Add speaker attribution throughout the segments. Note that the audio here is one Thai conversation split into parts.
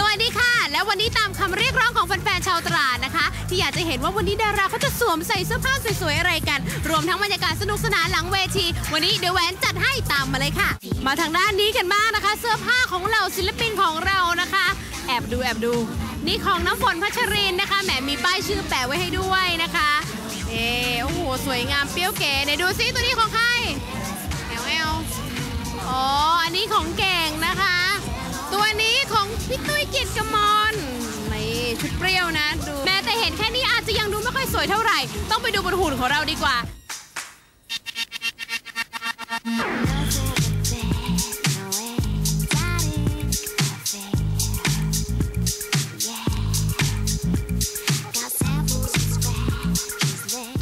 Speaker 1: สวัสดีค่ะ และวันนี้ตามคำเรียกร้องของแฟนๆชาวตราดนะคะ ที่อยากจะเห็นว่าวันนี้ดาราเขาจะสวมใส่เสื้อผ้าสวยๆอะไรกัน รวมทั้งบรรยากาศสนุกสนานหลังเวที วันนี้เดี๋ยวแหวนจัดให้ตามมาเลยค่ะ มาทางด้านนี้กันบ้างนะคะ เสื้อผ้าของเหล่าศิลปินของเรานะคะ แอบดูแอบดู นี่ของน้ำฝนพัชรินนะคะแหมมีป้ายชื่อแปะไว้ให้ด้วยนะคะเออโอ้โหสวยงามเปรี้ยวเก๋ไหนดูซิตัวนี้ของใครแอลแอลอ๋ออันนี้ของเก่ พี่ตุ้ยเกียรติกมลนี่ชุดเปรี้ยวนะดู แม้แต่เห็นแค่นี้อาจจะยังดูไม่ค่อยสวยเท่าไหร่ ต้องไปดูบนหุ่นของเราดีกว่า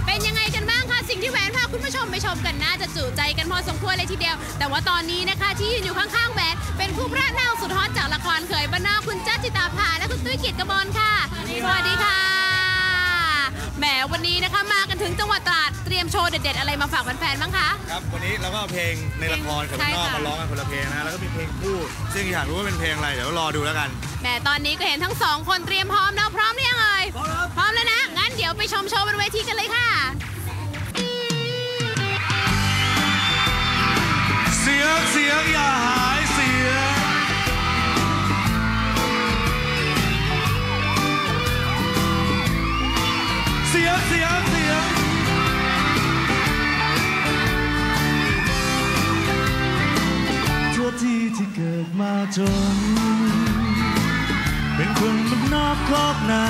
Speaker 1: เป็นยังไงกันบ้างคะสิ่งที่แหวนพาคุณผู้ชมไปชมกันน่าจะจุใจกันพอสมควรเลยทีเดียว แต่ว่าตอนนี้นะคะที่ยืนอยู่ข้างๆแหวน วันนี้นะคะมากันถึงจังหวัดตราดเตรียมโชว์เด็ดๆ อะไรมาฝากแฟนๆบ้างคะ
Speaker 2: ครับ วันนี้เราก็เอาเพลงในละครกับ
Speaker 1: ใช่
Speaker 2: ข้างนอก
Speaker 1: ค่ะ
Speaker 2: มาร้องกันคนละเพลงนะ แล้วก็มีเพลงคู่ ซึ่งอยากรู้ว่าเป็นเพลงอะไร เดี๋ยวรอดูแล้วกัน
Speaker 1: แหมตอนนี้ก็เห็นทั้งสองคนเตรียมพร้อมแล้วพร้อมหรือยังเอ่ยพร้อมแล้วนะ งั้นเดี๋ยวไปชมโชว์บนเวทีกันเลยค่ะ
Speaker 3: เสียงเสียงอย่าห จน เป็นคนมันนอกคอกนา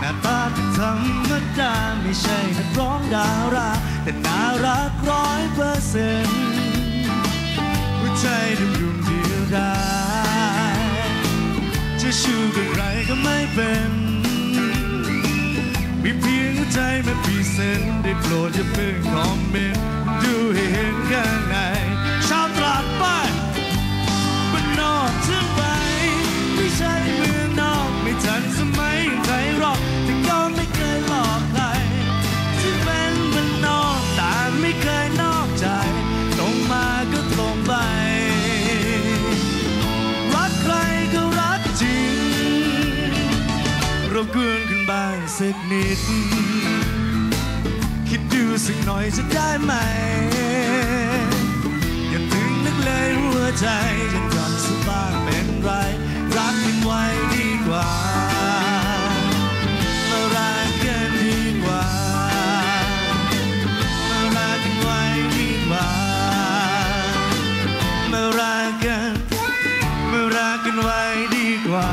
Speaker 3: หน้าตาที่ธรรมดาไม่ใช่นักร้องดารา แต่น่ารักร้อยเปอร์เซ็นต์หัวใจดำรุงเดียวดายจะชูกับใครก็ไม่เป็นมีเพียงหัวใจมาพรีเซนได้โปรดอย่าเพิ่งคอมเมนต์ สักนิด คิดดูสักหน่อยจะได้ไหม อย่าถึงนึกเลยหัวใจยังก่อนสักบ้างเป็นไร รักกันไว้ดีกว่ามารักกันดีกว่ามารักกันไว้ดีกว่ามารักกันมารักกันไว้ดีกว่า